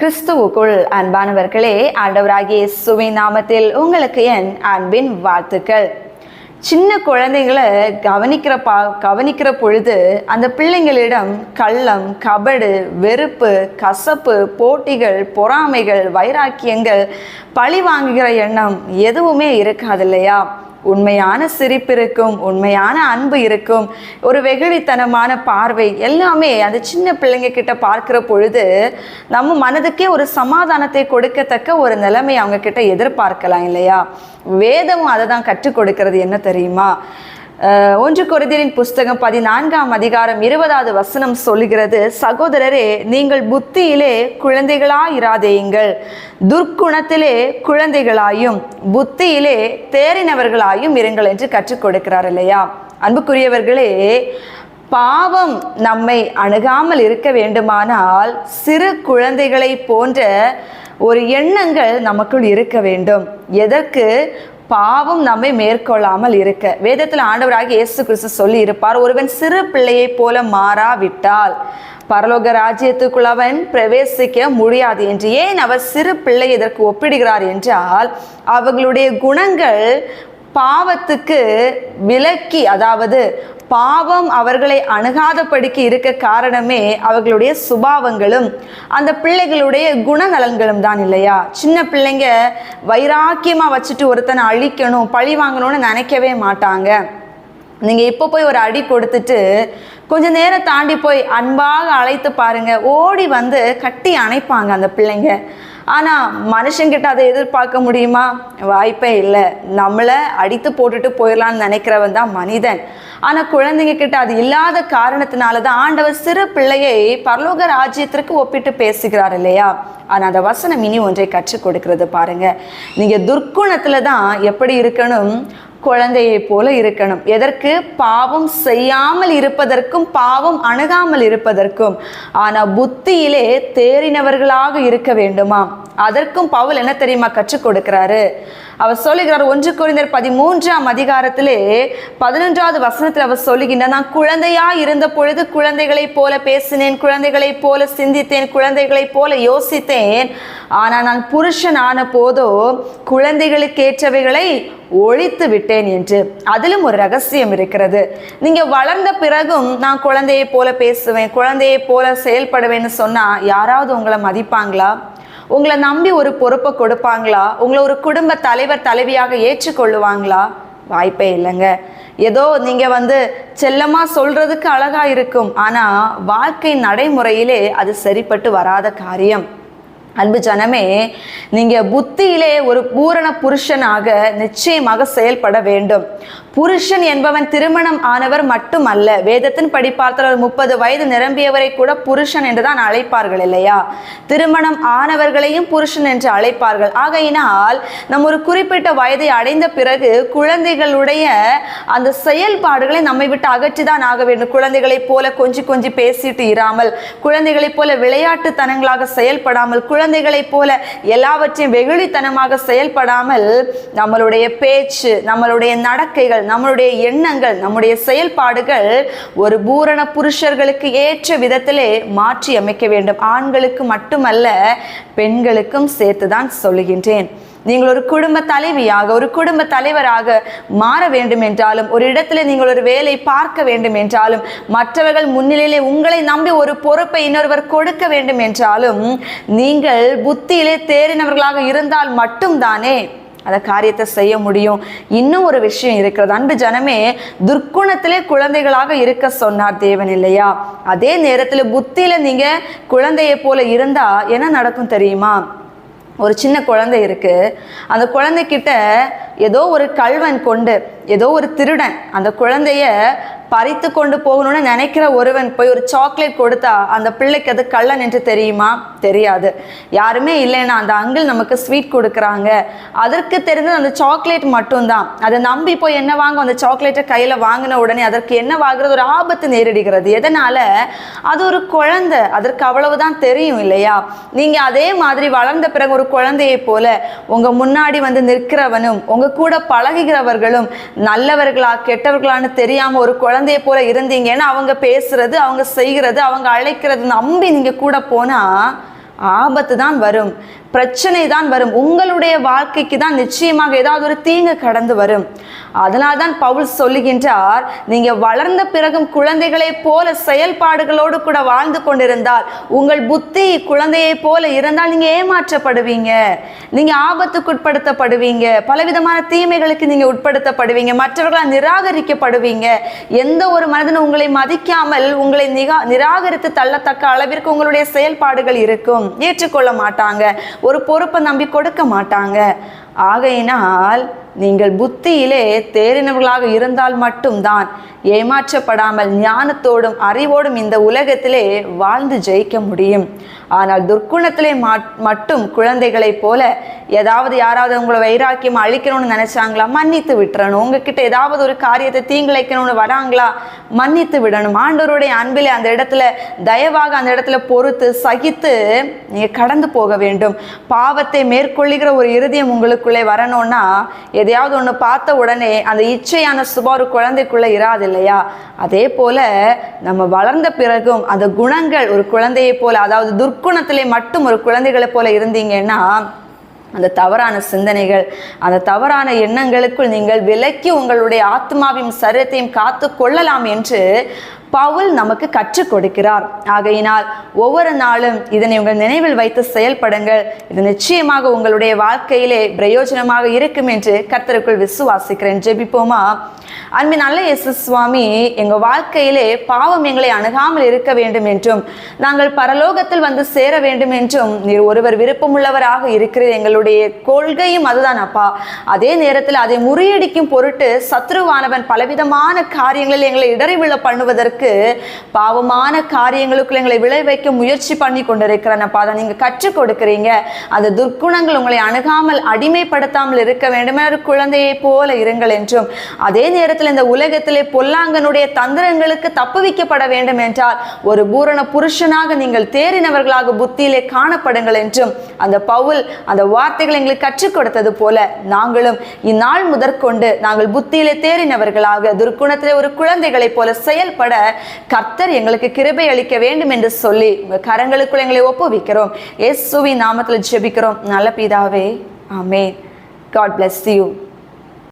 கிறிஸ்துவுக்குள் அன்பானவர்களே ஆண்டவராகிய சுவை நாமத்தில் உங்களுக்கு என் அன்பின் வாழ்த்துக்கள். சின்ன குழந்தைங்களை கவனிக்கிற பா கவனிக்கிற பொழுது அந்த பிள்ளைங்களிடம் கள்ளம் கபடு வெறுப்பு கசப்பு போட்டிகள் பொறாமைகள் வைராக்கியங்கள் பழி வாங்குகிற எண்ணம் எதுவுமே இருக்காது இல்லையா? உண்மையான சிரிப்பு இருக்கும் உண்மையான அன்பு இருக்கும் ஒரு வெகுளித்தனமான பார்வை எல்லாமே அந்த சின்ன பிள்ளைங்க கிட்ட பார்க்குற பொழுது நம்ம மனதுக்கே ஒரு சமாதானத்தை கொடுக்கத்தக்க ஒரு நிலைமை அவங்க கிட்ட எதிர்பார்க்கலாம் இல்லையா? வேதமும் அதை தான் கற்றுக் கொடுக்கிறது. என்ன தெரியுமா? ஒன்று கொரிந்தியரின் புஸ்தகம் பதினான்காம் அதிகாரம் இருபதாவது வசனம் சொல்லுகிறது சகோதரரே நீங்கள் புத்தியிலே குழந்தைகளாயிராதேயுங்கள். துர்க்குணத்திலே குழந்தைகளாயும் புத்தியிலே தேறினவர்களாயும் இருங்கள் என்று கற்றுக் கொடுக்கிறார் இல்லையா? அன்புக்குரியவர்களே பாவம் நம்மை அணுகாமல் இருக்க வேண்டுமானால் சிறு குழந்தைகளை போன்ற ஒரு எண்ணங்கள் நமக்குள் இருக்க வேண்டும். எதற்கு? பாவம் நம்மை மேற்கொள்ளாமல் இருக்க. வேதத்தில் ஆண்டவராகி இயேசு கிறிஸ்து சொல்லி இருப்பார் ஒருவன் சிறு பிள்ளையைப் போல மாறாவிட்டால் பரலோக ராஜ்யத்துக்குள் அவன் பிரவேசிக்க முடியாது என்று. ஏன் அவர் சிறு பிள்ளை இதற்கு ஒப்பிடுகிறார் என்றால் அவர்களுடைய குணங்கள் பாவத்துக்கு விலக்கி அதாவது பாவம் அவர்களை அணுகாதபடிக்கு இருக்க காரணமே அவர்களுடைய சுபாவங்களும் அந்த பிள்ளைகளுடைய குணநலன்களும் தான் இல்லையா? சின்ன பிள்ளைங்க வைராக்கியமாக வச்சுட்டு ஒருத்தனை அழிக்கணும் பழி வாங்கணும்னு நினைக்கவே மாட்டாங்க. நீங்கள் இப்போ போய் ஒரு அடி கொடுத்துட்டு கொஞ்ச நேரம் தாண்டி போய் அன்பாக அழைத்து பாருங்க. ஓடி வந்து கட்டி அணைப்பாங்க அந்த பிள்ளைங்க. ஆனால் மனுஷங்கிட்ட அதை எதிர்பார்க்க முடியுமா? வாய்ப்பே இல்லை. நம்மளை அடித்து போட்டுட்டு போயிடலாம்னு நினைக்கிறவன் தான் மனிதன். ஆனால் குழந்தைங்க கிட்ட அது இல்லாத காரணத்தினால தான் ஆண்டவர் சிறு பிள்ளையை பரலோக ராஜ்யத்திற்கு ஒப்பிட்டு பேசுகிறார் இல்லையா? ஆனால் அந்த வசனம் இனி ஒன்றை கற்றுக் கொடுக்கிறது பாருங்க. நீங்கள் துர்க்குணத்தில் தான் எப்படி இருக்கணும்? குழந்தையை போல இருக்கணும். எதற்கு? பாவம் செய்யாமல் இருப்பதற்கும் பாவம் அணுகாமல் இருப்பதற்கும். ஆனால் புத்தியிலே தேறினவர்களாக இருக்க வேண்டுமா அதற்கும் பவுல் என்ன தெரியுமா கற்றுக் கொடுக்கிறாரு? அவர் சொல்லுகிறார் ஒன்று குறைந்தர் பதிமூன்றாம் அதிகாரத்திலே பதினொன்றாவது வசனத்தில் அவர் சொல்லுகின்றார் நான் குழந்தையா இருந்த பொழுது குழந்தைகளைப் போல பேசினேன் குழந்தைகளைப் போல சிந்தித்தேன் குழந்தைகளைப் போல யோசித்தேன். ஆனால் நான் புருஷன் ஆன போதோ குழந்தைகளுக்கேற்றவைகளை ஒழித்து விட்டேன் என்று. அதிலும் ஒரு ரகசியம் இருக்கிறது. நீங்க வளர்ந்த பிறகும் நான் குழந்தையை போல பேசுவேன் குழந்தையை போல செயல்படுவேன்னு சொன்னா யாராவது உங்களை மதிப்பாங்களா? உங்களை நம்பி ஒரு பொறுப்பை கொடுப்பாங்களா? உங்களை ஒரு குடும்ப தலைவர் தலைவியாக ஏற்றுக்கொள்ளுவாங்களா? வாய்ப்பே இல்லைங்க. ஏதோ நீங்கள் வந்து செல்லமாக சொல்கிறதுக்கு அழகாக இருக்கும். ஆனால் வாழ்க்கை நடைமுறையிலே அது சரிப்பட்டு வராத காரியம். அன்பு ஜனமே நீங்கள் புத்தியிலே ஒரு பூரண புருஷனாக நிச்சயமாக செயல்பட வேண்டும். புருஷன் என்பவன் திருமணம் ஆனவர் மட்டுமல்ல வேதத்தின் படி பார்த்தால் ஒரு முப்பது வயது நிரம்பியவரை கூட புருஷன் என்றுதான் அழைப்பார்கள் இல்லையா? திருமணம் ஆனவர்களையும் புருஷன் என்று அழைப்பார்கள். ஆகையினால் நம்ம ஒரு குறிப்பிட்ட வயதை அடைந்த பிறகு குழந்தைகளுடைய அந்த செயல்பாடுகளை நம்மை விட்டு அகற்றிதான் ஆக வேண்டும். குழந்தைகளைப் போல கொஞ்சி கொஞ்சி பேசிட்டு இராமல் குழந்தைகளைப் போல விளையாட்டுத்தனங்களாக செயல்படாமல் குழந்தைகளைப் போல எல்லாவற்றையும் வெகுளித்தனமாக செயல்படாமல் நம்மளுடைய பேச்சு நம்மளுடைய நடக்கைகள் நம்மளுடைய எண்ணங்கள் நம்முடைய செயல்பாடுகள் ஒரு பூரண புருஷர்களுக்கு ஏற்ற விதத்திலே மாற்றி அமைக்க வேண்டும். ஆண்களுக்கு மட்டுமல்ல பெண்களுக்கும் சேர்த்துதான் சொல்லுகின்றேன். நீங்கள் ஒரு குடும்ப தலைவியாக ஒரு குடும்ப தலைவராக மாற வேண்டும் என்றாலும் ஒரு இடத்துல நீங்கள் ஒரு வேலை பார்க்க வேண்டும் என்றாலும் மற்றவர்கள் முன்னிலையிலே உங்களை நம்பி ஒரு பொறுப்பை இன்னொருவர் கொடுக்க வேண்டும் என்றாலும் நீங்கள் புத்தியிலே தேறினவர்களாக இருந்தால் மட்டும்தானே அந்த காரியத்தை செய்ய முடியும். இன்னும் ஒரு விஷயம் இருக்கிறது. அன்பு ஜனமே துர்க்குணத்திலே குழந்தைகளாக இருக்க சொன்னார் தேவன் இல்லையா? அதே நேரத்தில் புத்தியில நீங்க குழந்தையை போல இருந்தா என்ன நடக்கும் தெரியுமா? ஒரு சின்ன குழந்தை இருக்கு. அந்த குழந்தைகிட்ட ஏதோ ஒரு கல்வன் கொண்டு ஏதோ ஒரு திருடன் அந்த குழந்தைய பறித்து கொண்டு போகணும்னு நினைக்கிற ஒருவன் போய் ஒரு சாக்லேட் கொடுத்தா அந்த பிள்ளைக்கு அது கள்ளன் என்று தெரியுமா? தெரியாது. யாருமே இல்லைன்னா அந்த அங்கிள் நமக்கு ஸ்வீட் கொடுக்குறாங்க. அதற்கு தெரிஞ்சது அந்த சாக்லேட் மட்டும்தான். அதை நம்பி போய் என்ன வாங்க அந்த சாக்லேட்டை கையில் வாங்கின உடனே அதற்கு என்னவாகிறது ஒரு ஆபத்து நேரிடுகிறது. எதனால? அது ஒரு குழந்தை. அதற்கு அவ்வளவுதான் தெரியும் இல்லையா? நீங்கள் அதே மாதிரி வளர்ந்த பிறகு ஒரு குழந்தையை போல உங்கள் முன்னாடி வந்து நிற்கிறவனும் உங்க கூட பழகுகிறவர்களும் நல்லவர்களா கெட்டவர்களான்னு தெரியாமல் ஒரு குழந்தை குழந்தைய போல இருந்தீங்கன்னு அவங்க பேசுறது அவங்க செய்கிறது அவங்க அழைக்கிறது நம்பி நீங்க கூட போனா ஆபத்து தான் வரும். பிரச்சனை தான் வரும். உங்களுடைய வாழ்க்கைக்கு தான் நிச்சயமாக ஏதாவது ஒரு தீங்கு கடந்து வரும். அதனால் தான் பவுல் சொல்லுகின்றார் நீங்கள் வளர்ந்த பிறகும் குழந்தைகளைப் போல செயல்பாடுகளோடு கூட வாழ்ந்து கொண்டிருந்தால் உங்கள் புத்தி குழந்தையைப் போல இருந்தால் நீங்கள் ஏமாற்றப்படுவீங்க. நீங்கள் ஆபத்துக்குட்படுத்தப்படுவீங்க. பலவிதமான தீமைகளுக்கு நீங்கள் உட்படுத்தப்படுவீங்க. மற்றவர்களால் நிராகரிக்கப்படுவீங்க. எந்த ஒரு மனிதனும் உங்களை மதிக்காமல் உங்களை நிகா நிராகரித்து தள்ளத்தக்க அளவிற்கு உங்களுடைய செயல்பாடுகள் இருக்கும். ஏற்றுக்கொள்ள மாட்டாங்க. ஒரு பொறுப்பை நம்பி கொடுக்க மாட்டாங்க. ஆகையினால் நீங்கள் புத்தியிலே தேறினவர்களாக இருந்தால் மட்டும்தான் ஏமாற்றப்படாமல் ஞானத்தோடும் அறிவோடும் இந்த உலகத்திலே வாழ்ந்து ஜெயிக்க முடியும். ஆனால் துர்க்குணத்திலே மட்டும் குழந்தைகளைப் போல ஏதாவது யாராவது உங்களை வைராக்கியம் அழிக்கணும்னு நினைச்சாங்களா? மன்னித்து விட்டுறணும். உங்ககிட்ட ஏதாவது ஒரு காரியத்தை தீங்கிழைக்கணும்னு வராங்களா? மன்னித்து விடணும். ஆண்டோருடைய அன்பிலே அந்த இடத்துல தயவாக அந்த இடத்துல பொறுத்து சகித்து நீங்கள் கடந்து போக வேண்டும். பாவத்தை மேற்கொள்ளுகிற ஒரு இருதயம் உங்களுக்குள்ளே வரணும்னா எதையாவது ஒன்று பார்த்த உடனே அந்த இச்சையான சுபா ஒரு குழந்தைக்குள்ளே இராது இல்லையா? அதே போல் நம்ம வளர்ந்த பிறகும் அந்த குணங்கள் ஒரு குழந்தையை போல் அதாவது துர்க்குணத்திலே மட்டும் ஒரு குழந்தைகளை போல் இருந்தீங்கன்னா அந்த தவறான சிந்தனைகள் அந்த தவறான எண்ணங்களுக்குள் நீங்கள் விலக்கி உங்களுடைய ஆத்மாவையும் சரீரத்தையும் காத்து கொள்ளலாம் என்று பவுல் நமக்கு கற்றுக் கொடுக்கிறார். ஆகையினால் ஒவ்வொரு நாளும் இதனை உங்கள் நினைவில் வைத்து செயல்படுங்கள். இது நிச்சயமாக உங்களுடைய வாழ்க்கையிலே பிரயோஜனமாக இருக்கும் என்று கர்த்தருக்குள் விசுவாசிக்கிறேன். ஜெபிப்போமா? அன்பின் நல்ல இயேசு சுவாமி எங்கள் வாழ்க்கையிலே பாவம் எங்களை அணுகாமல் இருக்க வேண்டும் என்றும் நாங்கள் பரலோகத்தில் வந்து சேர வேண்டும் என்றும் நீர் ஒருவர் விருப்பமுள்ளவராக இருக்கிறது எங்களுடைய கொள்கையும் அதுதான் அப்பா. அதே நேரத்தில் அதை முறியடிக்கும் பொருட்டு சத்ருவானவன் பலவிதமான காரியங்களில் எங்களை இடறிவிழ பண்ணுவதற்கு பாவமான காரியங்களுக்குள்ள எங்களை விளைவிக்க முயற்சி பண்ணி கொண்டிருக்கிறேன் அப்பா அதை நீங்க கற்றுக் கொடுக்கிறீங்க. அந்த துர்க்குணங்கள் உங்களை அணுகாமல் அடிமைப்படுத்தாமல் இருக்க வேண்டுமே ஒரு குழந்தையை போல இருங்கள் என்றும். அதே நேரத்தில் இந்த உலகத்திலே பொல்லாங்கனுடைய தந்திரங்களுக்கு தப்புவிக்கப்பட வேண்டும் என்றால் ஒரு பூரண புருஷனாக நீங்கள் தேறினவர்களாக புத்தியிலே காணப்படுங்கள் என்றும் அந்த பவுல் அந்த வார்த்தைகளை எங்களுக்கு கற்றுக் கொடுத்தது போல நாங்களும் இந்நாள் முதற்கொண்டு நாங்கள் புத்தியிலே தேறினவர்களாக துர்க்குணத்திலே ஒரு குழந்தைகளைப் போல செயல்பட கர்த்தர் எங்களுக்கு கிருபை அளிக்க வேண்டும் என்று சொல்லி உங்கள் கரங்களுக்குள் எங்களை ஒப்புவிக்கிறோம். இயேசுவின் நாமத்தில் ஜெபிக்கிறோம். நல்ல பிதாவே ஆமே காட் பிளஸ் யூ